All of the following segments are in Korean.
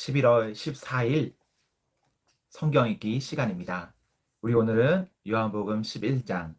11월 14일 성경 읽기 시간입니다. 우리 오늘은 요한복음 11장,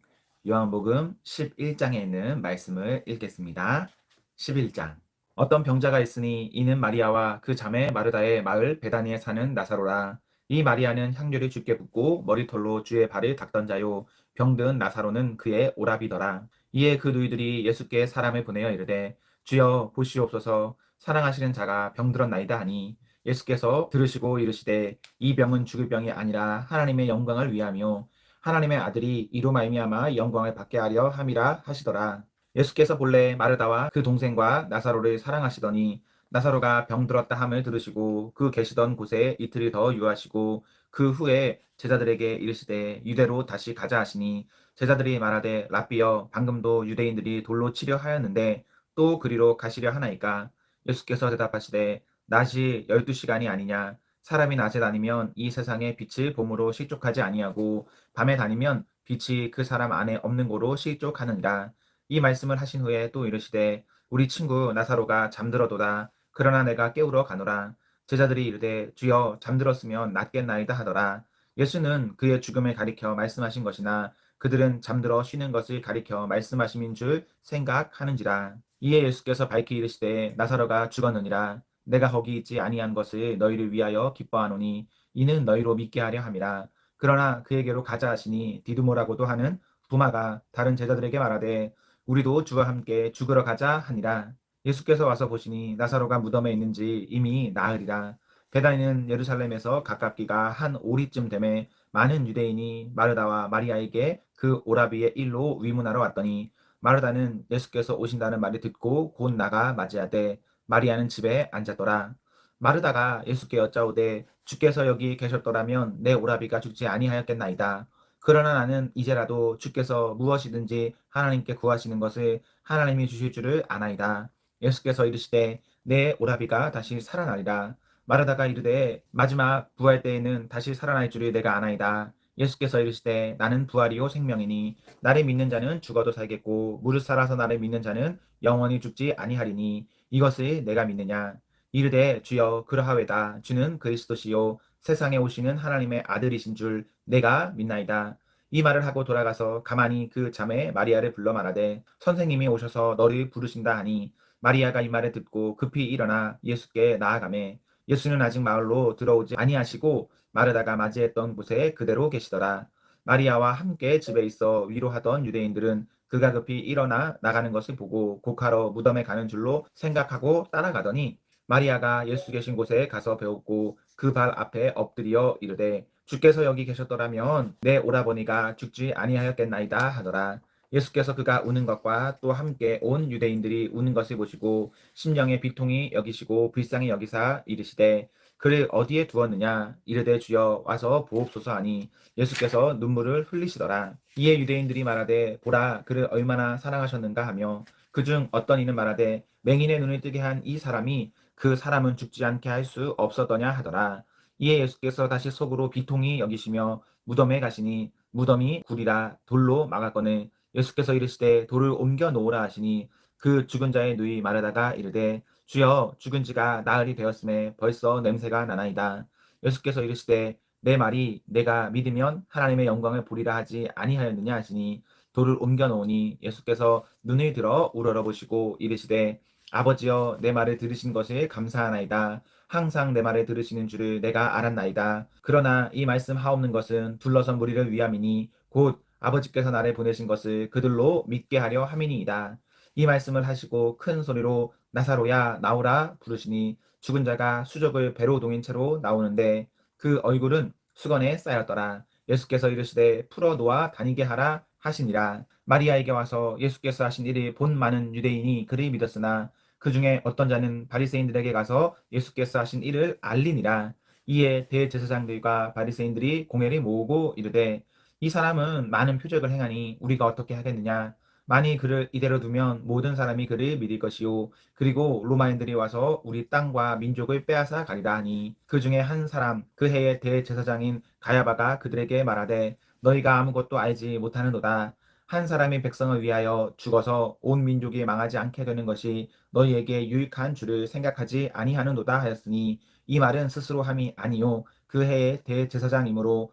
요한복음 11장에 있는 말씀을 읽겠습니다. 11장. 어떤 병자가 있으니 이는 마리아와 그 자매 마르다의 마을 베다니에 사는 나사로라. 이 마리아는 향료를 주께 붓고 머리털로 주의 발을 닦던 자요. 병든 나사로는 그의 오라비더라. 이에 그 누이들이 예수께 사람을 보내어 이르되 주여 보시옵소서 사랑하시는 자가 병들었나이다 하니 예수께서 들으시고 이르시되 이 병은 죽을 병이 아니라 하나님의 영광을 위하며 하나님의 아들이 이로 말미암아 영광을 받게 하려 함이라 하시더라. 예수께서 본래 마르다와 그 동생과 나사로를 사랑하시더니 나사로가 병들었다 함을 들으시고 그 계시던 곳에 이틀을 더 유하시고 그 후에 제자들에게 이르시되 유대로 다시 가자 하시니 제자들이 말하되 랍비여 방금도 유대인들이 돌로 치려 하였는데 또 그리로 가시려 하나이까 예수께서 대답하시되 낮이 열두 시간이 아니냐. 사람이 낮에 다니면 이 세상의 빛을 봄으로 실족하지 아니하고 밤에 다니면 빛이 그 사람 안에 없는 고로 실족하느니라. 이 말씀을 하신 후에 또 이르시되 우리 친구 나사로가 잠들어도다. 그러나 내가 깨우러 가노라. 제자들이 이르되 주여 잠들었으면 낫겠나이다 하더라. 예수는 그의 죽음을 가리켜 말씀하신 것이나 그들은 잠들어 쉬는 것을 가리켜 말씀하심인 줄 생각하는지라. 이에 예수께서 밝히 이르시되 나사로가 죽었느니라 내가 거기 있지 아니한 것을 너희를 위하여 기뻐하노니 이는 너희로 믿게 하려 함이라. 그러나 그에게로 가자 하시니 디두모라고도 하는 부마가 다른 제자들에게 말하되 우리도 주와 함께 죽으러 가자 하니라. 예수께서 와서 보시니 나사로가 무덤에 있는지 이미 나으리라. 베다니는 예루살렘에서 가깝기가 한 오리쯤 되매 많은 유대인이 마르다와 마리아에게 그 오라비의 일로 위문하러 왔더니 마르다는 예수께서 오신다는 말을 듣고 곧 나가 맞이하되 마리아는 집에 앉았더라. 마르다가 예수께 여짜오되 주께서 여기 계셨더라면 내 오라비가 죽지 아니하였겠나이다. 그러나 나는 이제라도 주께서 무엇이든지 하나님께 구하시는 것을 하나님이 주실 줄을 아나이다. 예수께서 이르시되 내 오라비가 다시 살아나리라. 마르다가 이르되 마지막 부활 때에는 다시 살아날 줄을 내가 아나이다. 예수께서 이르시되 나는 부활이요 생명이니 나를 믿는 자는 죽어도 살겠고 무릇 살아서 나를 믿는 자는 영원히 죽지 아니하리니 이것을 내가 믿느냐? 이르되 주여 그러하외다. 주는 그리스도시요. 세상에 오시는 하나님의 아들이신 줄 내가 믿나이다. 이 말을 하고 돌아가서 가만히 그 자매 마리아를 불러 말하되 선생님이 오셔서 너를 부르신다 하니 마리아가 이 말을 듣고 급히 일어나 예수께 나아가매 예수는 아직 마을로 들어오지 아니하시고 마르다가 맞이했던 곳에 그대로 계시더라. 마리아와 함께 집에 있어 위로하던 유대인들은 그가 급히 일어나 나가는 것을 보고 곡하러 무덤에 가는 줄로 생각하고 따라가더니 마리아가 예수 계신 곳에 가서 배웠고 그 발 앞에 엎드려 이르되 주께서 여기 계셨더라면 내 오라버니가 죽지 아니하였겠나이다 하더라. 예수께서 그가 우는 것과 또 함께 온 유대인들이 우는 것을 보시고 심령의 비통이 여기시고 불쌍히 여기사 이르시되 그를 어디에 두었느냐? 이르되 주여 와서 보옵소서 하니 예수께서 눈물을 흘리시더라. 이에 유대인들이 말하되 보라 그를 얼마나 사랑하셨는가 하며 그중 어떤 이는 말하되 맹인의 눈을 뜨게 한 이 사람이 그 사람은 죽지 않게 할 수 없었더냐 하더라. 이에 예수께서 다시 속으로 비통이 여기시며 무덤에 가시니 무덤이 굴이라 돌로 막았거늘 예수께서 이르시되 돌을 옮겨 놓으라 하시니 그 죽은 자의 누이 마르다가 이르되 주여 죽은 지가 나흘이 되었음에 벌써 냄새가 나나이다. 예수께서 이르시되 내 말이 내가 믿으면 하나님의 영광을 보리라 하지 아니하였느냐 하시니 돌을 옮겨 놓으니 예수께서 눈을 들어 우러러 보시고 이르시되 아버지여 내 말을 들으신 것에 감사하나이다. 항상 내 말을 들으시는 줄을 내가 알았나이다. 그러나 이 말씀 하옵는 것은 둘러선 무리를 위함이니 곧 아버지께서 나를 보내신 것을 그들로 믿게 하려 함이니이다. 이 말씀을 하시고 큰 소리로 나사로야 나오라 부르시니 죽은 자가 수족을 배로 동인 채로 나오는데 그 얼굴은 수건에 쌓였더라. 예수께서 이르시되 풀어 놓아 다니게 하라 하시니라. 마리아에게 와서 예수께서 하신 일을 본 많은 유대인이 그를 믿었으나 그 중에 어떤 자는 바리새인들에게 가서 예수께서 하신 일을 알리니라. 이에 대제사장들과 바리새인들이 공회를 모으고 이르되 이 사람은 많은 표적을 행하니 우리가 어떻게 하겠느냐? 만일 그를 이대로 두면 모든 사람이 그를 믿을 것이요. 그리고 로마인들이 와서 우리 땅과 민족을 빼앗아 가리라 하니 그 중에 한 사람 그 해의 대제사장인 가야바가 그들에게 말하되 너희가 아무것도 알지 못하는도다. 한 사람이 백성을 위하여 죽어서 온 민족이 망하지 않게 되는 것이 너희에게 유익한 줄을 생각하지 아니하는도다 하였으니 이 말은 스스로 함이 아니요 그 해의 대제사장이므로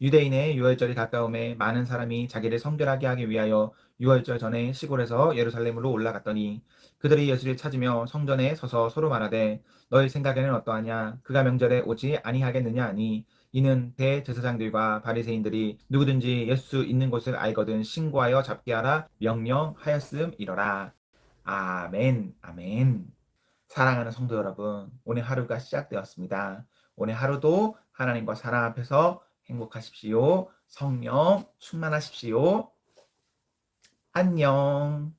유대인의 유월절이 가까움에 많은 사람이 자기를 성결하게 하기 위하여 유월절 전에 시골에서 예루살렘으로 올라갔더니 그들이 예수를 찾으며 성전에 서서 서로 말하되 너희 생각에는 어떠하냐? 그가 명절에 오지 아니하겠느냐? 하니 이는 대제사장들과 바리새인들이 누구든지 예수 있는 곳을 알거든 신고하여 잡게 하라 명령하였음이러라. 아멘. 아멘. 사랑하는 성도 여러분 오늘 하루가 시작되었습니다. 오늘 하루도 하나님과 사랑 앞에서 행복하십시오. 성령 충만하십시오. 안녕